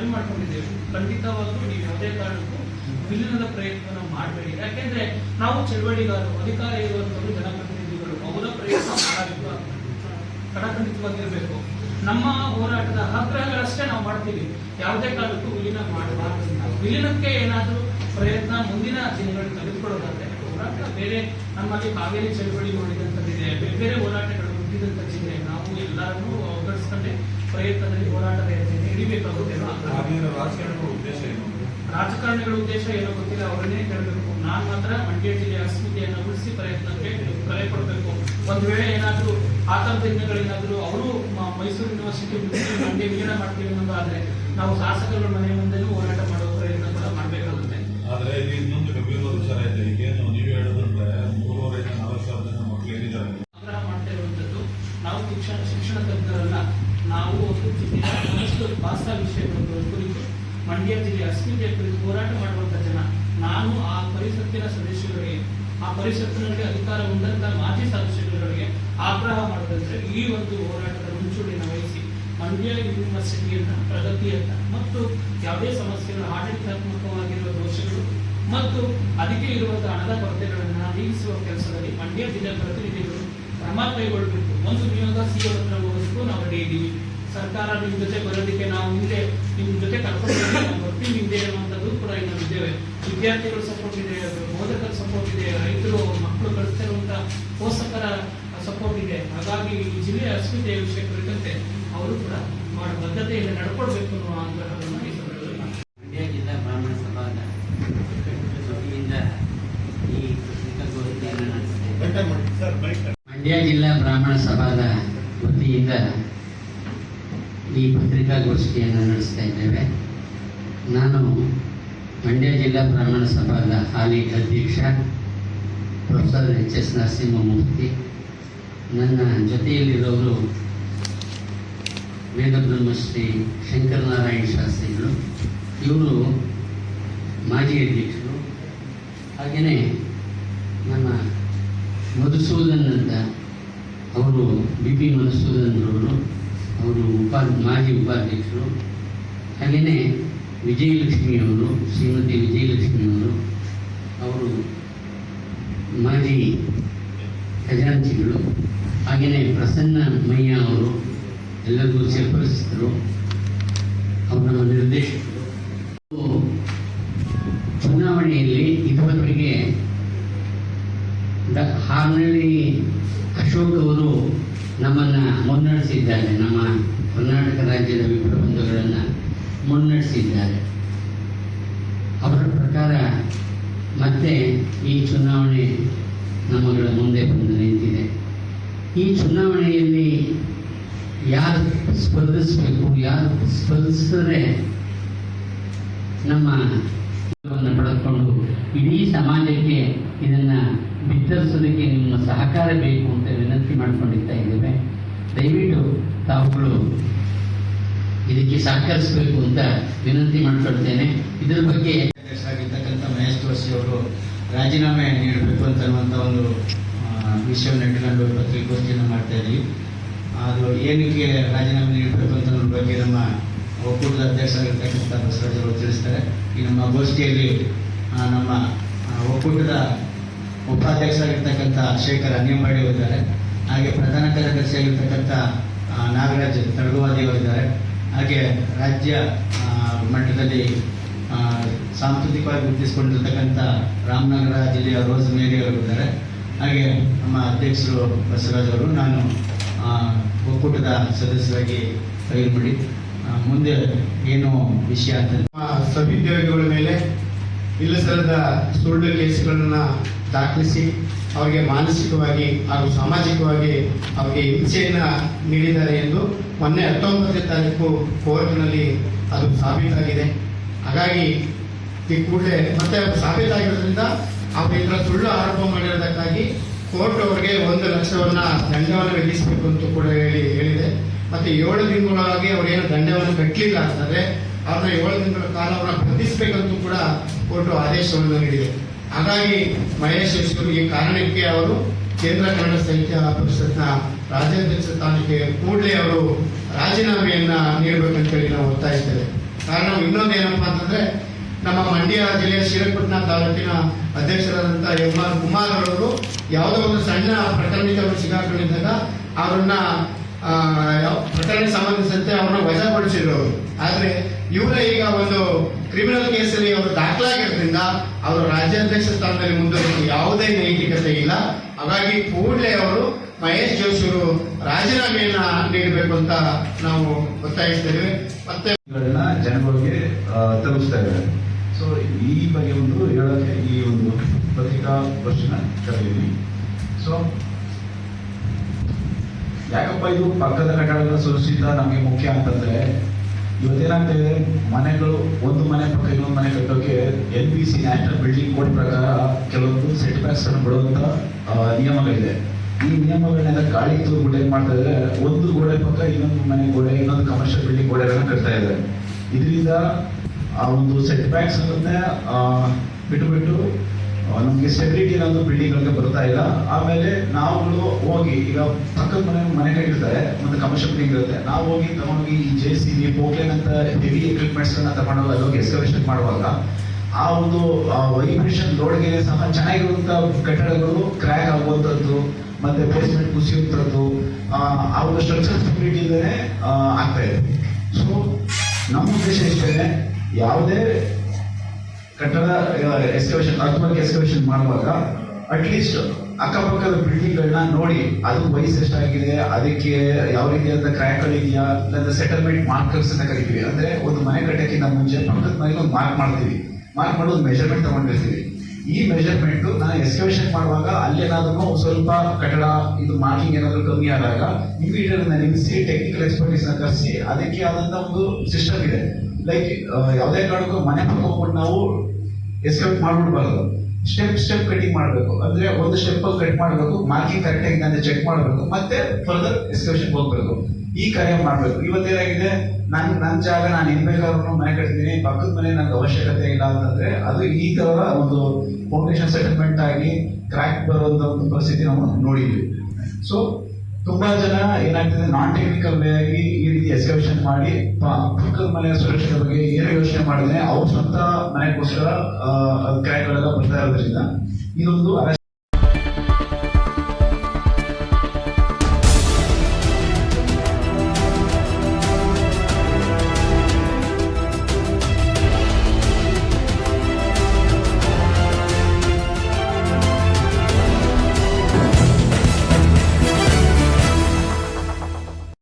ಮನವಿ ಮಾಡ್ಕೊಂಡಿದ್ದೇವೆ. ಖಂಡಿತವಾಗ್ಲೂ ನೀವು ಯಾವುದೇ ಕಾರಣಕ್ಕೂ ವಿಲೀನದ ಪ್ರಯತ್ನ ಮಾಡಬೇಡಿ. ಯಾಕೆಂದ್ರೆ ನಾವು ಚಳವಳಿಗಾರರು, ಅಧಿಕಾರ ಇರುವಂತವರು, ಜನಪ್ರತಿನಿಧಿಗಳು ಅವರ ಪ್ರಯತ್ನ ಮಾಡಬೇಕು. ಕಡಖಂಡಿತವಾಗಿರಬೇಕು. ನಮ್ಮ ಹೋರಾಟದ ಆಗ್ರಹಗಳಷ್ಟೇ ನಾವು ಮಾಡ್ತೀವಿ. ಯಾವುದೇ ಕಾರಣಕ್ಕೂ ವಿಲೀನ ಮಾಡಬಾರದು ವಿಲೀನಕ್ಕೆ ಏನಾದರೂ ಪ್ರಯತ್ನ ಮುಂದಿನ ದಿನಗಳಲ್ಲಿ ತೆಗೆದುಕೊಳ್ಳೋದಾದ್ರೆ ಹೋರಾಟ ಬೇರೆ ನಮ್ಮಲ್ಲಿ ಕಾವೇರಿ ಚಳವಳಿ ನೋಡಿದಂಥದ್ದಿದೆ ಬೇರೆ ಬೇರೆ ಹೋರಾಟಗಳು ಹುಟ್ಟಿದಂಥ ಜಿಲ್ಲೆ ನಾವು ಎಲ್ಲರನ್ನೂ ಅವಗಣಿಸ್ಕೊಂಡೆ ಪ್ರಯತ್ನದಲ್ಲಿ ಹೋರಾಟದ ಹೆಜ್ಜೆಯನ್ನು ಹಿಡಿಬೇಕಾಗುತ್ತೆ ಅನ್ನೋ ಆಗ್ರಹ. ಆಗಿನ ಉದ್ದೇಶ ಏನು? ರಾಜಕಾರಣಿಗಳ ಉದ್ದೇಶ ಏನೋ ಗೊತ್ತಿಲ್ಲ ಅವರನ್ನೇ ಕೇಳಬೇಕು ನಾನು ಮಾತ್ರ ಮಂಡ್ಯ ಜಿಲ್ಲೆಯ ಅಸ್ಮಿತೆಯನ್ನು ಉಳಿಸಿ ಪ್ರಯತ್ನಕ್ಕೆ ಕರೆ ಕೊಡಬೇಕು. ಒಂದು ವೇಳೆ ಏನಾದರೂ ಆತಂಕ ದಿನಗಳೇನಾದರೂ ಅವರು ಮೈಸೂರು ಯೂನಿವರ್ಸಿಟಿ ಮಂಡ್ಯ ವಿಲೀನ ಮಾಡ್ತೀವಿ ಅನ್ನೋದು ಆದ್ರೆ ನಾವು ಶಾಸಕರ ಮನೆ ಮುಂದೆಯೂ ಹೋರಾಟ ಮಾಡುವ ಪ್ರಯತ್ನ ಕೂಡ ಮಾಡಬೇಕಾಗುತ್ತೆ. ಆದರೆ ಇನ್ನೊಂದು ಗಂಭೀರವಾದ ವಿಚಾರ ಇದೆ. ಈಗೇನು ಜಿಲ್ಲೆಯ ಒಂದಷ್ಟು ಭಾಷಾ ವಿಷಯಗಳ ಕುರಿತು ಮಂಡ್ಯ ಜಿಲ್ಲೆ ಅಸ್ಮಿತೆ ಕುರಿತು ಹೋರಾಟ ಮಾಡುವಂಥ ಜನ ನಾನು ಆ ಪರಿಷತ್ತಿನ ಸದಸ್ಯರಿಗೆ ಆ ಪರಿಷತ್ತಿನಲ್ಲಿ ಅಧಿಕಾರ ಹೊಂದಂತ ಮಾಜಿ ಸದಸ್ಯರುಗಳಿಗೆ ಆಗ್ರಹ ಮಾಡೋದಂದ್ರೆ ಈ ಒಂದು ಹೋರಾಟದ ಮುಂಚೂಣಿನ ವಹಿಸಿ ಮಂಡ್ಯ ಯೂನಿವರ್ಸಿಟಿಯನ್ನ, ಪ್ರಗತಿಯನ್ನ ಮತ್ತು ಯಾವುದೇ ಸಮಸ್ಯೆಗಳು ಆಡಳಿತಾತ್ಮಕವಾಗಿರುವ ದೋಷಗಳು ಮತ್ತು ಅದಕ್ಕೆ ಇರುವಂತಹ ಹಣದ ಕೊರತೆಗಳನ್ನು ನೀಗಿಸುವ ಕೆಲಸದಲ್ಲಿ ಮಂಡ್ಯ ಜಿಲ್ಲೆ ಪ್ರತಿನಿಧಿಗಳು ಕ್ರಮ ಕೈಗೊಳ್ಳಬೇಕು. ಒಂದು ನಿಯೋಗ ಸಿ ಹತ್ರ ನಾವು ರೆಡಿ ಸರ್ಕಾರ ನಿಮ್ಮ ಜೊತೆ ಬರೋದಕ್ಕೆ ನಾವು ಹಿಂದೆ ನಿಮ್ಮ ಜೊತೆ ಕರ್ಕೊಂಡು ಹೋಗಿ ನಾವು ಬರ್ತೀವಿ ಹಿಂದೆ ಇರುವಂಥದ್ದು ಕೂಡ ನಾವು ಇದ್ದೇವೆ. ವಿದ್ಯಾರ್ಥಿಗಳು ಸಪೋರ್ಟ್ ಇದೆ ಬೋಧಕರ ಸಪೋರ್ಟ್ ಇದೆ ರೈತರು ಮಕ್ಕಳು ಕಳಿಸ್ತಾ ಪೋಷಕರ ಸಪೋರ್ಟ್ ಇದೆ. ಹಾಗಾಗಿ ಈ ಜಿಲ್ಲೆಯ ಅಸ್ಮಿತೆಯ ವಿಷಯ ಕುರಿತಂತೆ ಅವರು ಕೂಡ ಬಹಳ ಬದ್ಧತೆಯಿಂದ ನಡ್ಕೊಳ್ಬೇಕು ಅನ್ನೋ ಆಗ್ರಹವನ್ನು ಈ ಸಂದರ್ಭದಲ್ಲಿ. ಮಂಡ್ಯ ಜಿಲ್ಲಾ ಬ್ರಾಹ್ಮಣ ಸಭಾದ ವತಿಯಿಂದ ಈ ನಡೆಸಿದೆ. ಮಂಡ್ಯ ಜಿಲ್ಲಾ ಬ್ರಾಹ್ಮಣ ಸಭಾದ ವತಿಯಿಂದ ಈ ಪತ್ರಿಕಾಗೋಷ್ಠಿಯನ್ನು ನಡೆಸ್ತಾ ಇದ್ದೇವೆ. ನಾನು ಮಂಡ್ಯ ಜಿಲ್ಲಾ ಬ್ರಾಹ್ಮಣ ಸಭಾದ ಹಾಲಿ ಅಧ್ಯಕ್ಷ ಪ್ರೊಫೆಸರ್ ಎಚ್ ಎಸ್ ನರಸಿಂಹಮೂರ್ತಿ. ನನ್ನ ಜೊತೆಯಲ್ಲಿರೋರು ವೇದಬ್ರಹ್ಮಶ್ರೀ ಶಂಕರನಾರಾಯಣ ಶಾಸ್ತ್ರಿಗಳು. ಇವರು ಮಾಜಿ ಅಧ್ಯಕ್ಷರು. ಹಾಗೆಯೇ ನಮ್ಮ ಮಧುಸೂದನ್ ಅಂತ ಅವರು ಬಿ ಪಿ ಮಧುಸೂದನ್ ಅವರು. ಉಪಾ ಮಾಜಿ ಉಪಾಧ್ಯಕ್ಷರು. ಹಾಗೆಯೇ ವಿಜಯಲಕ್ಷ್ಮಿಯವರು ಶ್ರೀಮತಿ ವಿಜಯಲಕ್ಷ್ಮಿಯವರು ಅವರು ಮಾಜಿ ಖಜಾಂಚಿಗಳು. ಹಾಗೆಯೇ ಪ್ರಸನ್ನ ಮಯ್ಯ ಅವರು ಎಲ್ಲರಿಗೂ ಚಿರಪರಿಚಿತರು ಅವರು ನಮ್ಮ ನಿರ್ದೇಶಕರು. ಚುನಾವಣೆಯಲ್ಲಿ ಇದುವರೆಗೆ ಡ ಅಶೋಕ್ ಅವರು ನಮ್ಮನ್ನು ಮುನ್ನಡೆಸಿದ್ದಾರೆ. ನಮ್ಮ ಕರ್ನಾಟಕ ರಾಜ್ಯದ ವಿಪ್ರಬಂಧುಗಳನ್ನು ಮುನ್ನಡೆಸಿದ್ದಾರೆ. ಅವರ ಪ್ರಕಾರ ಮತ್ತೆ ಈ ಚುನಾವಣೆ ನಮ್ಮಗಳ ಮುಂದೆ ಬಂದು ನಿಂತಿದೆ. ಈ ಚುನಾವಣೆಯಲ್ಲಿ ಯಾರು ಸ್ಪರ್ಧಿಸಬೇಕು ಯಾರು ಸ್ಪರ್ಧಿಸಿದ್ರೆ ನಮ್ಮ ಪಡೆದುಕೊಂಡು ಇಡೀ ಸಮಾಜಕ್ಕೆ ಇದನ್ನು ಬಿತ್ತರಿಸೋದಕ್ಕೆ ನಿಮ್ಮ ಸಹಕಾರ ಬೇಕು ಅಂತ ವಿನಂತಿ ಮಾಡ್ಕೊಂಡಿರ್ತಾ ಇದ್ದೇವೆ. ದಯವಿಟ್ಟು ತಾವುಗಳು ಇದಕ್ಕೆ ಸಹಕರಿಸಬೇಕು ಅಂತ ವಿನಂತಿ ಮಾಡ್ಕೊಳ್ತೇನೆ. ಇದರ ಬಗ್ಗೆ ಆಗಿರ್ತಕ್ಕಂಥ ಮಹೇಶ್ ಜೋಶಿ ಅವರು ರಾಜೀನಾಮೆ ನೀಡಬೇಕು ಅಂತನ್ನುವಂಥ ಒಂದು ವಿಷಯವನ್ನು ಇಟ್ಕೊಂಡು ಪತ್ರಿಕೋಷ್ಠಿಯನ್ನು ಮಾಡ್ತಾ ಇದ್ದೀವಿ ಅದು ಏನಕ್ಕೆ ರಾಜೀನಾಮೆ ನೀಡಬೇಕು ಅಂತ ಬಗ್ಗೆ ನಮ್ಮ ಒಕ್ಕೂಟದ ಅಧ್ಯಕ್ಷರಾಗಿರ್ತಕ್ಕಂಥ ಬಸವರಾಜ್ ಅವರು ತಿಳಿಸ್ತಾರೆ. ಈ ನಮ್ಮ ಗೋಷ್ಠಿಯಲ್ಲಿ ನಮ್ಮ ಒಕ್ಕೂಟದ ಉಪಾಧ್ಯಕ್ಷರಾಗಿರ್ತಕ್ಕಂಥ ಶೇಖರ್ ಅನ್ಯಮಳ್ಳಿ ಇದ್ದಾರೆ ಹಾಗೆ ಪ್ರಧಾನ ಕಾರ್ಯದರ್ಶಿಯಾಗಿರ್ತಕ್ಕಂಥ ನಾಗರಾಜ್ ತಡಗುವಾದಿ ಅವರಿದ್ದಾರೆ. ಹಾಗೆ ರಾಜ್ಯ ಮಟ್ಟದಲ್ಲಿ ಸಾಂಸ್ಕೃತಿಕವಾಗಿ ಗುರುತಿಸಿಕೊಂಡಿರ್ತಕ್ಕಂಥ ರಾಮನಗರ ಜಿಲ್ಲೆಯ ರೋಸ್ ಮೇರಿ ಅವರಿದ್ದಾರೆ. ಹಾಗೆ ನಮ್ಮ ಅಧ್ಯಕ್ಷರು ಬಸವರಾಜ್ ಅವರು, ನಾನು ಒಕ್ಕೂಟದ ಸದಸ್ಯರಾಗಿ ಮಾಡಿ ಮುಂದೆ ಏನು ವಿಷಯ ಅಂತ ನಮ್ಮ ಸಭೋದ್ಯೋಗಿಗಳ ಮೇಲೆ ಇಲ್ಲಸಲ್ಲದ ಸುಳ್ಳು ಕೇಸುಗಳನ್ನು ದಾಖಲಿಸಿ ಅವರಿಗೆ ಮಾನಸಿಕವಾಗಿ ಹಾಗೂ ಸಾಮಾಜಿಕವಾಗಿ ಅವರಿಗೆ ಹಿಂಸೆಯನ್ನು ನೀಡಿದ್ದಾರೆ ಎಂದು ಮೊನ್ನೆ ಹತ್ತೊಂಬತ್ತನೇ ತಾರೀಕು ಕೋರ್ಟ್ನಲ್ಲಿ ಅದು ಸಾಬೀತಾಗಿದೆ. ಹಾಗಾಗಿ ಈ ಕೂಡಲೇ ಮತ್ತೆ ಸಾಬೀತಾಗಿರೋದ್ರಿಂದ ಅವರು ಇದರ ಸುಳ್ಳು ಆರೋಪ ಮಾಡಿರೋದಕ್ಕಾಗಿ ಕೋರ್ಟ್ ಅವರಿಗೆ ಒಂದು ಲಕ್ಷವನ್ನ ದಂಡವನ್ನು ವಿಧಿಸಬೇಕು ಅಂತ ಕೂಡ ಹೇಳಿ ಹೇಳಿದೆ. ಮತ್ತೆ ಏಳು ದಿನಗಳಾಗಿ ಅವರೇನು ದಂಡವನ್ನು ಕಟ್ಟಲಿಲ್ಲ ಅಂತಂದ್ರೆ ಅವ್ರನ್ನ ಏಳು ದಿನಗಳ ಕಾಲ ಅವರ ಬಂಧಿಸಬೇಕಂತೂ ಕೂಡ ಕೋರ್ಟ್ ಆದೇಶವನ್ನು ನೀಡಿದೆ. ಹಾಗಾಗಿ ಮಹೇಶ್ ಈ ಕಾರಣಕ್ಕೆ ಅವರು ಕೇಂದ್ರ ಕನ್ನಡ ಸಾಹಿತ್ಯ ಪರಿಷತ್ನ ರಾಜ್ಯಾಧ್ಯಕ್ಷ ಸ್ಥಾನಕ್ಕೆ ಕೂಡಲೇ ಅವರು ರಾಜೀನಾಮೆಯನ್ನ ನೀಡಬೇಕಂತೇಳಿ ನಾವು ಒತ್ತಾಯಿಸ್ತೇವೆ. ಕಾರಣ ಇನ್ನೊಂದು ಏನಪ್ಪಾ ಅಂತಂದ್ರೆ ನಮ್ಮ ಮಂಡ್ಯ ಜಿಲ್ಲೆಯ ಶ್ರೀರಂಗಪಟ್ಟಣ ತಾಲೂಕಿನ ಅಧ್ಯಕ್ಷರಾದಂಥ ಎಂ ಆರ್ ಕುಮಾರ್ ಅವರು ಯಾವುದೋ ಒಂದು ಸಣ್ಣ ಪ್ರಕರಣಕ್ಕೆ ಅವರು ಸಿಗಾಕೊಂಡಿದ್ದಾಗ ಅವ್ರನ್ನ ಪ್ರಕರಣಕ್ಕೆ ಸಂಬಂಧಿಸಿದಂತೆ ಅವ್ರನ್ನ ವಜಾಗೊಳಿಸಿದ್ರು ಅವರು. ಆದ್ರೆ ಇವರ ಈಗ ಒಂದು ಕ್ರಿಮಿನಲ್ ಕೇಸಲ್ಲಿ ಅವರು ದಾಖಲಾಗಿರೋದ್ರಿಂದ ಅವರು ರಾಜ್ಯಾಧ್ಯಕ್ಷ ಸ್ಥಾನದಲ್ಲಿ ಮುಂದುವರಿಕೆ ಯಾವುದೇ ನೈತಿಕತೆ ಇಲ್ಲ. ಹಾಗಾಗಿ ಕೂಡಲೇ ಅವರು ಮಹೇಶ್ ಜೋಶಿ ಅವರು ರಾಜೀನಾಮೆಯನ್ನ ನೀಡಬೇಕು ಅಂತ ನಾವು ಒತ್ತಾಯಿಸ್ತೇವೆ ಮತ್ತೆ ಜನಗಳಿಗೆ ತಲುಪಿಸ್ತಾ ಇದ್ದಾರೆ. ಸೊ ಈ ಬಗ್ಗೆ ಒಂದು ಹೇಳೋಕೆ ಈ ಒಂದು ಪತ್ರಿಕಾ ವರ್ಷನ ಕರೆದಿದ್ವಿ ಸೊ ಯಾಕಪ್ಪ ಇದು ಪಕ್ಕದ ಕಟ್ಟಡಗಳ ಸುರಕ್ಷಿತ ನಮಗೆ ಮುಖ್ಯ ಅಂತಂದ್ರೆ ಇವತ್ತೇನಾಗ್ತಾ ಇದೆ ಮನೆಗಳು ಒಂದು ಮನೆ ಪಕ್ಕ ಇನ್ನೊಂದು ಮನೆ ಕಟ್ಟೋಕೆ N P C national building code ಪ್ರಕಾರ ಕೆಲವೊಂದು ಸೆಟ್ ಬ್ಯಾಕ್ಸ್ ಅನ್ನು ಬಿಡುವಂತ ಆ, ನಿಯಮಗಳಿದೆ. ಈ ನಿಯಮಗಳನ್ನೆಲ್ಲ ಗಾಳಿ ತೂರ್ಬಿಟ್ಟು ಏನ್ ಮಾಡ್ತಾ ಇದ್ದಾರೆ? ಒಂದು ಗೋಡೆ ಪಕ್ಕ ಇನ್ನೊಂದು ಮನೆ ಗೋಡೆ ಇನ್ನೊಂದು ಕಮರ್ಷಿಯಲ್ ಬಿಲ್ಡಿಂಗ್ ಗೋಡೆಗಳನ್ನ ಕಟ್ತಾ ಇದ್ದಾರೆ. ಇದರಿಂದ ಆ ಒಂದು ಸೆಟ್ ಬ್ಯಾಕ್ಸ್ ಅನ್ನೇ ಬಿಟ್ಟು ಬಿಟ್ಟು ನಮ್ಗೆ ಸ್ಟೆಬಿಲಿಟಿ ಇರೋದು ಬಿಲ್ಡಿಂಗ್ ಗಳಿಗೆ ಬರ್ತಾ ಇಲ್ಲ. ಆಮೇಲೆ ನಾವುಗಳು ಹೋಗಿ ಈಗ ಪಕ್ಕದ ಮನೆ ಮನೆ ಕಟ್ಟಿರ್ತಾರೆ ಮತ್ತೆ ಕಮರ್ಷಿಯಲ್ ಬಿಲ್ಡಿಂಗ್ ಇರುತ್ತೆ. ನಾವು ಹೋಗಿ ತಗೊಂಡೋಗಿ ಈ ಜೆ ಸಿ ಬಿ ಪೋಕ್ಲೇನ್ ಅಂತ ಹೆವಿ ಎಕ್ವಿಪ್ಮೆಂಟ್ಸ್ ಅನ್ನ ತಗೊಂಡೋಗಿ ಅಲ್ಲಿ ಹೋಗಿ ಎಕ್ಸ್ಕವೇಷನ್ ಮಾಡುವಾಗ ಆ ಒಂದು ವೈಬ್ರೇಷನ್ ಲೋಡ್ಗೆ ಸಹ ಚೆನ್ನಾಗಿರುವಂತ ಕಟ್ಟಡಗಳು ಕ್ರ್ಯಾಕ್ ಆಗುವಂಥದ್ದು ಮತ್ತೆ ಬೇಸ್ಮೆಂಟ್ ಕುಸಿಯುವಂಥದ್ದು ಆ, ಒಂದು ಸ್ಟ್ರಕ್ಚರ್ ಸ್ಟೆಬಿಲಿಟಿ ಆಗ್ತಾ ಇದೆ. ಸೊ ನಮ್ಮ ಉದ್ದೇಶ ಇಷ್ಟೇ ಯಾವುದೇ ಕಟ್ಟಡ ಎಕ್ಸ್ಕವೇಷನ್ ಅರ್ಥವಾಗಿ ಎಸ್ಕವೇಷನ್ ಮಾಡುವಾಗ ಅಟ್ಲೀಸ್ಟ್ ಅಕ್ಕಪಕ್ಕದ ಬಿಲ್ಡಿಂಗ್ಗಳನ್ನ ನೋಡಿ ಅದು ವಯಸ್ಸು ಎಷ್ಟಾಗಿದೆ, ಅದಕ್ಕೆ ಯಾವ ರೀತಿಯಾದ ಕ್ರ್ಯಾಕ್ಗಳಿದೆಯಾ ಇಲ್ಲ ಸೆಟಲ್ಮೆಂಟ್ ಮಾರ್ಕರ್ಸ್ ಅಂತ ಕರಿತೀವಿ. ಅಂದ್ರೆ ಒಂದು ಮನೆ ಕಟ್ಟಕ್ಕಿಂತ ಮುಂಚೆ ಪಕ್ಕದ ಮನೆಗೆ ಒಂದು ಮಾರ್ಕ್ ಮಾಡ್ತೀವಿ. ಮಾರ್ಕ್ ಮಾಡಿ ಒಂದು ಮೆಜರ್ಮೆಂಟ್ ತಗೊಂಡಿರ್ತೀವಿ. ಈ ಮೆಜರ್ಮೆಂಟ್ ನಾನು ಎಸ್ಕವೇಷನ್ ಮಾಡುವಾಗ ಅಲ್ಲೇನಾದ್ರೂ ಸ್ವಲ್ಪ ಕಟ್ಟಡ, ಇದು ಮಾರ್ಕಿಂಗ್ ಏನಾದರೂ ಕಮ್ಮಿ ಆದಾಗ ಇಂಟೀರಿಯರ್ ನಿಲ್ಲಿಸಿ ಟೆಕ್ನಿಕಲ್ ಎಕ್ಸ್ಪರ್ಟೀಸ್ನ ಕರೆಸಿ ಅದಕ್ಕೆ ಆದಂತ ಒಂದು ಸಿಸ್ಟಮ್ ಇದೆ. ಲೈಕ್ ಯಾವುದೇ ಕಾರಣಕ್ಕೂ ಮನೆ ಹೋಗ್ಬಿಟ್ಟು ನಾವು ಎಸ್ಕೇಪ್ ಮಾಡ್ಬಿಡ್ಬಾರ್ದು ಸ್ಟೆಪ್ ಸ್ಟೆಪ್ ಕಟಿಂಗ್ ಮಾಡಬೇಕು. ಅಂದ್ರೆ ಒಂದು ಸ್ಟೆಪ್ ಕಟ್ ಮಾಡಬೇಕು ಮಾರ್ಕಿಂಗ್ ಕರೆಕ್ಟ್ ನಾನು ಚೆಕ್ ಮಾಡಬೇಕು, ಮತ್ತೆ ಫರ್ದರ್ ಎಸ್ಕೇಷನ್ ಹೋಗ್ಬೇಕು. ಈ ಕಾರ್ಯ ಮಾಡಬೇಕು. ಇವತ್ತೇನಾಗಿದೆ ನನ್ ನನ್ನ ಜಾಗ, ನಾನು ಏನ್ ಬೇಕಾದ್ರೂ ಮನೆ ಕಟ್ತೀನಿ, ಪಕ್ಕದ ಮನೆ ನನಗೆ ಅವಶ್ಯಕತೆ ಇಲ್ಲ ಅಂತಂದ್ರೆ ಅದು ಈ ತರ ಒಂದು ಫೌಂಡೇಶನ್ ಸೆಟಲ್ಮೆಂಟ್ ಆಗಿ ಕ್ರ್ಯಾಕ್ ಬರುವಂತ ಒಂದು ಪರಿಸ್ಥಿತಿ ನಾವು ನೋಡಿದ್ವಿ. ಸೊ ತುಂಬಾ ಜನ ಏನಾಗ್ತದೆ ನಾನ್ ಟೆಕ್ನಿಕಲ್ ವೇ ಆಗಿ ಈ ರೀತಿ ಎಸ್ಕಲೇಷನ್ ಮಾಡಿ ಪಕ್ಕದ ಮನೆಯ ಸುರಕ್ಷತೆ ಬಗ್ಗೆ ಏನು ಯೋಚನೆ ಮಾಡಿದ್ರೆ, ಅವ್ರ ಸ್ವಂತ ಮನೆಗೋಸ್ಕರ ಕ್ರ್ಯಾಕ್ ಗಳೆಲ್ಲ ಬರ್ತಾ ಇರೋದ್ರಿಂದ, ಇದೊಂದು